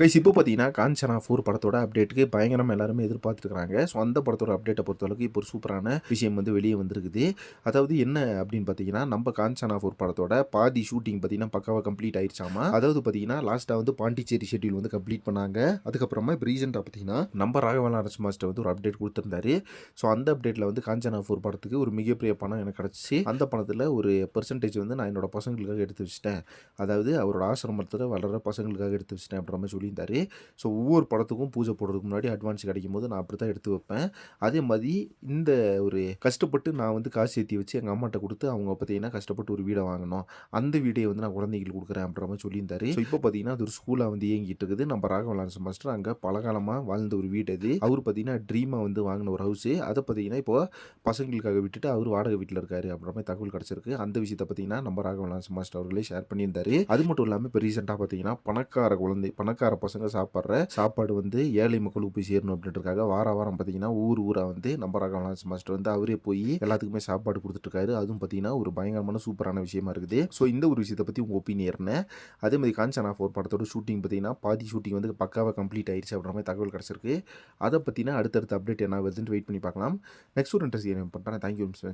Guys இப்போ பார்த்தீங்கன்னா Kanchana four படத்தோட அப்டேட்டுக்கு பயங்கரமாக எல்லாருமே எதிர்பார்த்துருக்காங்க ஸோ அந்த படத்தோட அப்டேட்டை பொறுத்தளவுக்கு இப்போ ஒரு சூப்பரான விஷயம் வந்து வெளியே வந்திருக்குது. அதாவது என்ன அப்படின்னு பார்த்தீங்கன்னா நம்ம காஞ்சனா ஃபோர் படத்தோட பாதி ஷூட்டிங் பார்த்தீங்கன்னா பக்காவாக கம்ப்ளீட் ஆயிடுச்சாமா அதாவது பார்த்தீங்கன்னா லாஸ்ட்டாக வந்து பாண்டிச்சேரி ஷெட்யூல் வந்து கம்ப்ளீட் பண்ணாங்க. அதுக்கப்புறமா இப்போ ரீசெண்டாக பார்த்தீங்கன்னா நம்ம ராகவன் அரசு மாஸ்டர் வந்து ஒரு அப்டேட் கொடுத்துருந்தாரு. ஸோ அந்த அப்டேட்டில் வந்து காஞ்சனா ஃபோர் படத்துக்கு ஒரு மிகப்பெரிய பணம் எனக்கு கிடச்சி அந்த பணத்தில் ஒரு பெர்சன்டேஜ் வந்து நான் என்னோட பசங்களுக்காக எடுத்து வச்சிட்டேன். அதாவது அவரோட ஆசிரமத்தில் வளர பசங்களுக்காக எடுத்து வச்சிட்டேன் அப்படின்ற மாதிரி சொல்லியிருந்தாரு ஸோ ஒவ்வொரு படத்துக்கும் பூஜை போடுறதுக்கு முன்னாடி அட்வான்ஸ் கிடைக்கும் போது நான் அப்படி தான் எடுத்து வைப்பேன். அதே மாதிரி இந்த ஒரு கஷ்டப்பட்டு நான் வந்து காசு ஏற்றி வச்சு எங்கள் அம்மாட்ட கொடுத்து அவங்க பார்த்தீங்கன்னா கஷ்டப்பட்டு ஒரு வீடை வாங்கணும். அந்த வீடே வந்து நான் குழந்தைகளுக்கு கொடுக்குறேன் அப்படின்ற மாதிரி சொல்லியிருந்தாரு. ஸோ இப்போ பார்த்தீங்கன்னா அது ஒரு ஸ்கூலாக வந்து இயங்கிட்டு இருக்குது. நம்ம ராகவ லாரன்ஸ் மாஸ்டர் அங்கே பலகாலமாக வாழ்ந்த ஒரு வீடு அது. அவர் பார்த்தீங்கன்னா ட்ரீமாக வந்து வாங்கின ஒரு ஹவுஸு அதை பார்த்தீங்கன்னா இப்போ பசங்களுக்காக விட்டுட்டு அவர் வாடகை வீட்டில் இருக்காரு அப்படின்ற மாதிரி தகவல் கிடச்சிருக்கு. அந்த விஷயத்தை பார்த்தீங்கன்னா நம்ம ராகவ லாரன்ஸ் மாஸ்டர் அவர்களே ஷேர் பண்ணியிருந்தாரு. அது மட்டும் இல்லாமல் இப்போ ரீசெண்டாக பார்த்தீங்கன்னா பணக்கார குழந்தை பணக்கார பசங்க சாப்பிட்ற சாப்பாடு வந்து ஏழை மக்களுக்கு போய் சேரணும் அப்படின்றதுக்காக வார வாரம் பார்த்தீங்கன்னா ஊர் ஊராக வந்து நம்ம ராகவ மாஸ்டர் வந்து அவரே போய் எல்லாத்துக்குமே சாப்பாடு கொடுத்துட்ருக்காரு அதுவும் பார்த்தீங்கன்னா ஒரு பயங்கரமான சூப்பரான விஷயமா இருக்குது. ஸோ இந்த ஒரு விஷயத்தை பற்றி உங்கள் ஒப்பீனியர்னு அதே மாதிரி காஞ்சனா ஃபோர் படத்தோட ஷூட்டிங் பார்த்தீங்கன்னா பாதி ஷூட்டிங் வந்து பக்காவாக கம்ப்ளீட் ஆயிடுச்சு அப்படின்ற மாதிரி தகவல் கிடச்சிருக்கு. அதை பற்றினா அடுத்தடுத்த அப்டேட் என்ன வருதுன்னு வெயிட் பண்ணி பார்க்கலாம். நெக்ஸ்ட் ஒரு இன்ட்ரெஸ்ட் பண்ணுறேன் தேங்க்யூ மிஸ்